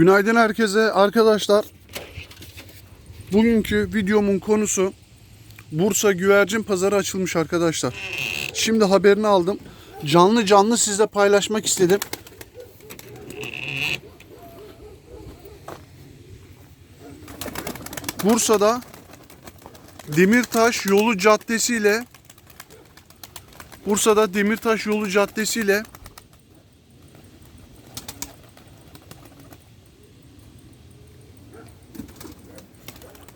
Günaydın herkese arkadaşlar. Bugünkü videomun konusu Bursa Güvercin Pazarı açılmış arkadaşlar. Şimdi haberini aldım. Canlı canlı sizle paylaşmak istedim. Bursa'da Demirtaş Yolu Caddesi ile Bursa'da Demirtaş Yolu Caddesi ile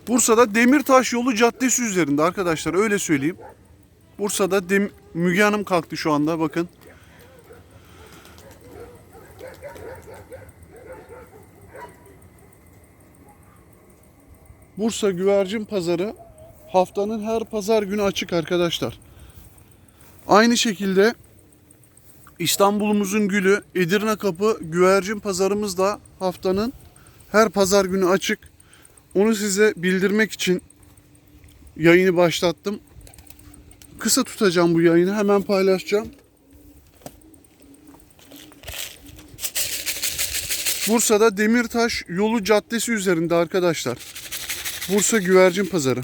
Bursa'da Demirtaş Yolu Caddesi üzerinde arkadaşlar öyle söyleyeyim. Bursa'da Dem Müge Hanım kalktı şu anda bakın. Bursa Güvercin Pazarı haftanın her pazar günü açık arkadaşlar. Aynı şekilde İstanbul'umuzun gülü Edirne Kapı Güvercin Pazarımız da haftanın her pazar günü açık. Onu size bildirmek için yayını başlattım. Kısa tutacağım bu yayını. Hemen paylaşacağım. Bursa'da Demirtaş Yolu Caddesi üzerinde arkadaşlar. Bursa Güvercin Pazarı.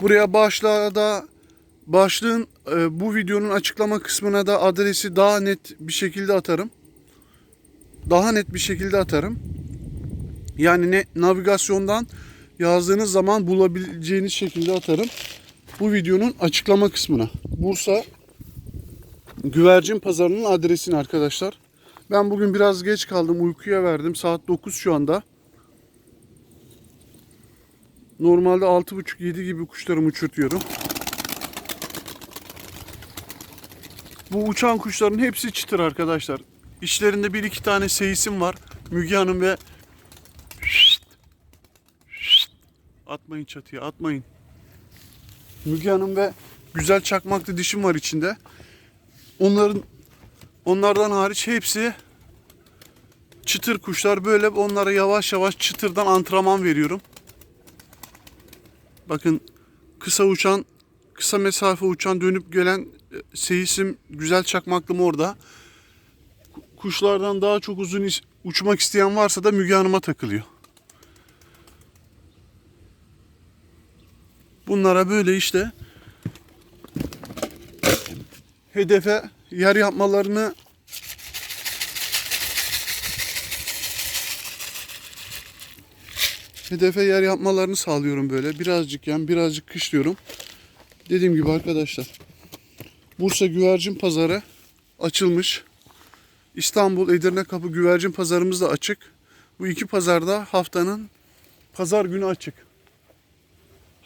Buraya başlığa da başlığın e, bu videonun açıklama kısmına da adresi daha net bir şekilde atarım. Daha net bir şekilde atarım. Yani ne navigasyondan yazdığınız zaman bulabileceğiniz şekilde atarım. Bu videonun açıklama kısmına. Bursa Güvercin Pazarı'nın adresini arkadaşlar. Ben bugün biraz geç kaldım. Uykuya verdim. Saat 9 şu anda. Normalde 6.30-7 gibi kuşlarımı uçurtuyorum. Bu uçan kuşların hepsi çıtır arkadaşlar. İçlerinde bir iki tane seyisim var. Müge Hanım ve Atmayın çatıya atmayın. Müge Hanım ve güzel çakmaklı dişim var içinde. Onların onlardan hariç hepsi çıtır kuşlar. Böyle onlara yavaş yavaş çıtırdan antrenman veriyorum. Bakın kısa uçan, kısa mesafe uçan dönüp gelen e, seyisim güzel çakmaklım orada. Kuşlardan daha çok uzun uçmak isteyen varsa da Müge Hanım'a takılıyor. Bunlara böyle işte hedefe yer yapmalarını hedefe yer yapmalarını sağlıyorum böyle. Birazcık yan, birazcık kışlıyorum. Dediğim gibi arkadaşlar. Bursa Güvercin Pazarı açılmış. İstanbul Edirne Kapı Güvercin Pazarımız da açık. Bu iki pazarda haftanın pazar günü açık.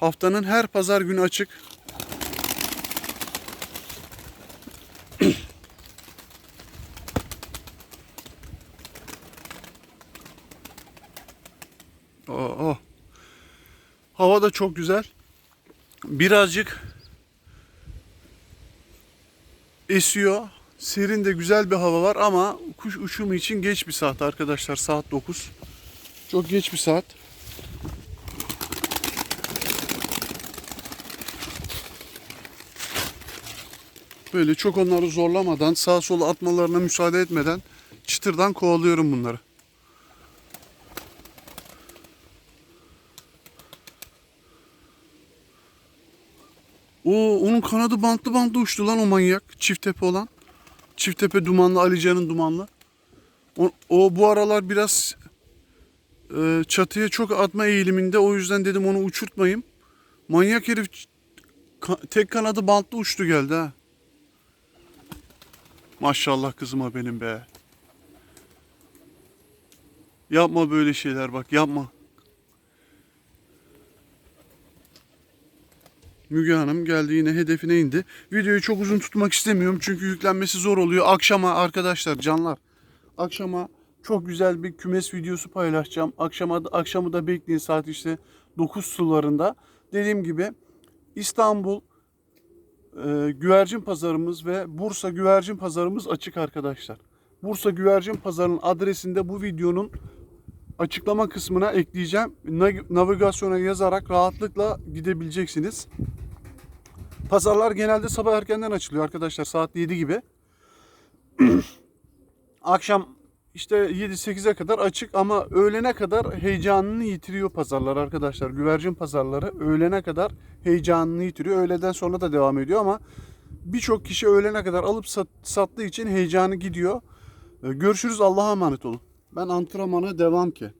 Haftanın her pazar günü açık. Aa, hava da çok güzel. Birazcık esiyor. Serin de güzel bir hava var ama kuş uçumu için geç bir saat arkadaşlar. Saat 9. Çok geç bir saat. Böyle çok onları zorlamadan, sağa sola atmalarına müsaade etmeden çıtırdan kovalıyorum bunları. Oo, onun kanadı bantlı bantlı uçtu lan o manyak. Çift tepe olan. Çift tepe dumanlı, Alican'ın dumanlı. O, o bu aralar biraz e, çatıya çok atma eğiliminde. O yüzden dedim onu uçurtmayayım. Manyak herif ka- tek kanadı bantlı uçtu geldi ha. Maşallah kızıma benim be. Yapma böyle şeyler bak yapma. Müge Hanım geldi yine hedefine indi. Videoyu çok uzun tutmak istemiyorum çünkü yüklenmesi zor oluyor. Akşama arkadaşlar canlar. Akşama çok güzel bir kümes videosu paylaşacağım. Akşama akşamı da bekleyin saat işte 9 sularında. Dediğim gibi İstanbul e, güvercin pazarımız ve Bursa güvercin pazarımız açık arkadaşlar. Bursa güvercin pazarının adresinde bu videonun açıklama kısmına ekleyeceğim. Na- Navigasyona yazarak rahatlıkla gidebileceksiniz. Pazarlar genelde sabah erkenden açılıyor arkadaşlar saat 7 gibi. Akşam işte 7-8'e kadar açık ama öğlene kadar heyecanını yitiriyor pazarlar arkadaşlar. Güvercin pazarları öğlene kadar heyecanını yitiriyor. Öğleden sonra da devam ediyor ama birçok kişi öğlene kadar alıp sat- sattığı için heyecanı gidiyor. Ee, Görüşürüz Allah'a emanet olun. Ben antrenmana devam ki.